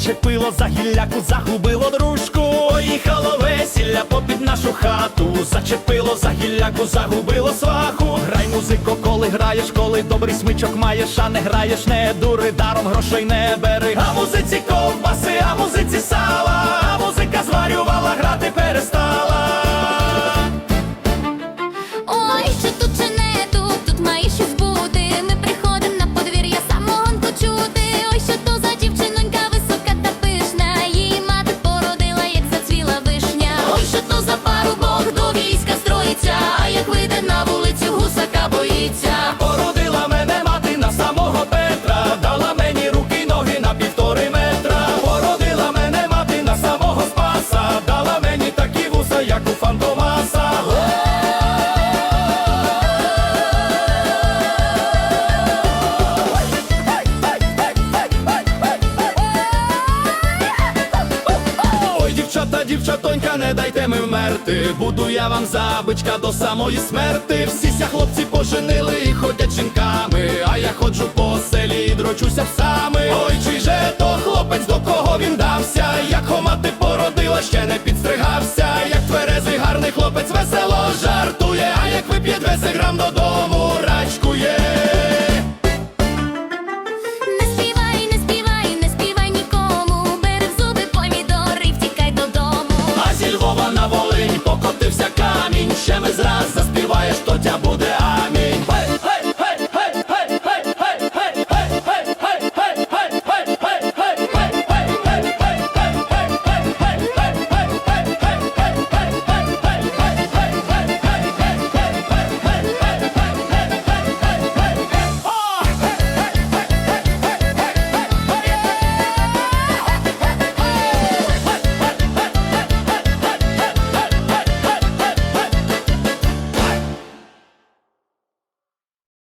зачепило за гілляку, загубило дружку. Поїхало весілля попід нашу хату. Зачепило за гілляку, загубило сваху. Грай музико, коли граєш, коли добрий смичок маєш, а не граєш, не дури, даром грошей не бери. А музиці ковбаси, а музиці сала, дівчатонька, не дайте ми вмерти. Буду я вам забичка до самої смерти. Всі ся хлопці поженили і ходять жінками. А я ходжу по селі і дрочуся псами. Ой, чий же то хлопець, до кого він дався? Як хомати породила, ще не підстригався. Як тверезий гарний хлопець весело жартує, а як вип'є 20 грам додому, А зі